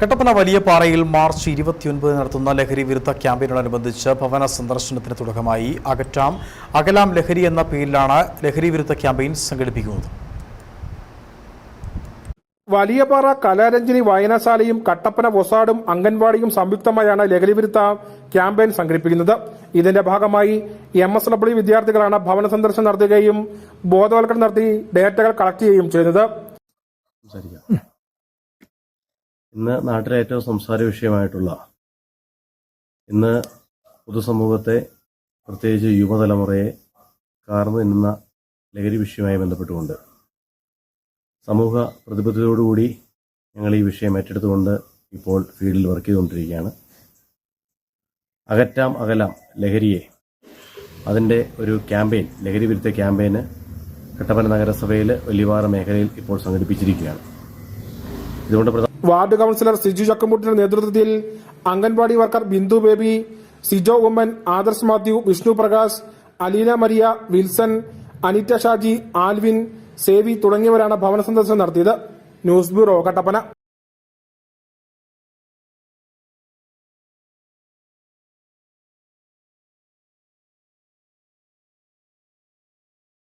കട്ടപ്പന വലിയ പാറയിൽ മാർച്ച് ഇരുപത്തിയൊൻപത് നടത്തുന്ന ലഹരി വിരുദ്ധ ക്യാമ്പയിനോടനുബന്ധിച്ച് ഭവന സന്ദർശനത്തിന് തുടക്കമായി അകറ്റാം അകലാം ലഹരി എന്ന പേരിലാണ് ലഹരി വിരുദ്ധ ക്യാമ്പയിൻ സംഘടിപ്പിക്കുന്നത്. വലിയപാറ കലാരഞ്ജിനി വായനശാലയും കട്ടപ്പന വൊസാഡും അംഗൻവാടിയും സംയുക്തമായാണ് ലഹരി വിരുദ്ധ ക്യാമ്പയിൻ സംഘടിപ്പിക്കുന്നത്. ഇതിന്റെ ഭാഗമായി എം എസ് ഡബ്ല്യു വിദ്യാർത്ഥികളാണ് ഭവന സന്ദർശനം നടത്തുകയും ബോധവൽക്കരണം നടത്തി ഡേറ്റകൾ കളക്ട് ചെയ്യുകയും ചെയ്യുന്നത്. ഇന്ന് നാട്ടിലെ ഏറ്റവും സംസാര വിഷയമായിട്ടുള്ള ഇന്ന് പൊതുസമൂഹത്തെ പ്രത്യേകിച്ച് യുവതലമുറയെ കാർന്നു നിന്ന ലഹരി വിഷയവുമായി ബന്ധപ്പെട്ടുകൊണ്ട് സമൂഹ പ്രതിബദ്ധതയോടുകൂടി ഞങ്ങൾ ഈ വിഷയം ഏറ്റെടുത്തുകൊണ്ട് ഇപ്പോൾ ഫീൽഡിൽ വർക്ക് ചെയ്തുകൊണ്ടിരിക്കുകയാണ്. അകറ്റാം അകലാം ലഹരിയെ അതിന്റെ ഒരു ക്യാമ്പയിൻ ലഹരി വിരുദ്ധ ക്യാമ്പയിന് കട്ടപ്പന നഗരസഭയിൽ വലിയവാറ മേഖലയിൽ ഇപ്പോൾ സംഘടിപ്പിച്ചിരിക്കുകയാണ്. ഇതുകൊണ്ട് വാർഡ് കൌൺസിലർ സിജു ചക്കമ്പൂട്ടിന്റെ നേതൃത്വത്തിൽ anganwadi worker Bindu Baby Sijo Oommen Adarsh Mathew Vishnu Prakash Aleena Maria Wilson Anita Shaji Alvin Sevi തുടങ്ങിയവരാണ് ഭവന സന്ദർശനം നടത്തിയത്. News bureau Kattappana.